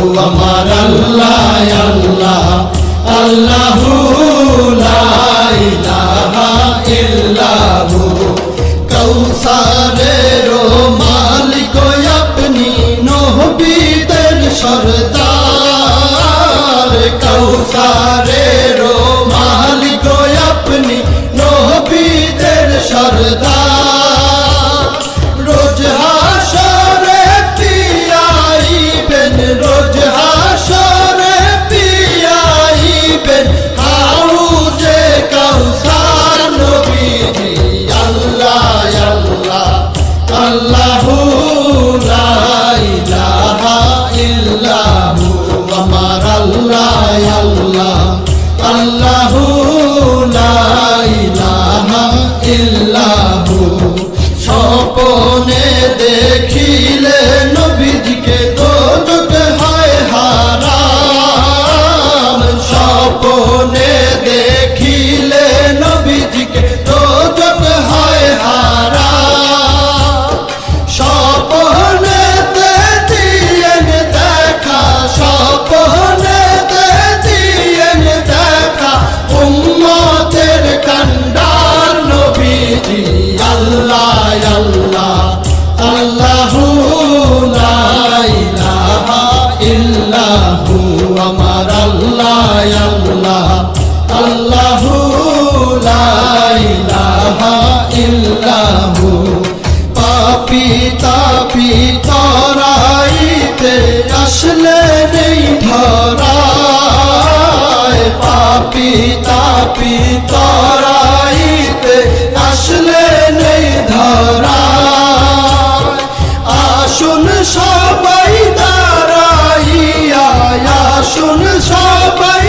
আমার আল্লাহ আল্লাহ আল্লাহু ইল্লাহু। কৌসারের মালিক আপনি নহবীদের সরদার। কৌসারের স্বপনে দেখিলে নবীজিকে দোজক হয় হারাম। স্বপনে দেখিলে নবীজিকে দোজক হয় হারাম। স্বপনে দিয়েন দেখা, স্বপনে দিয়েন দেখা, উম্মতের কান্ডার নবীজি আল্লাহ। আল্লাহ আল্লাহ, আল্লাহু লা ইল্লাহু। পাপি, তাপি তরাইতে আসলে নেই ধরায়। পাপি, তাপি তরাইতে আসলে নেই ধরায়। আসুন সবাই দাঁড়াইয়া আসুন সবাই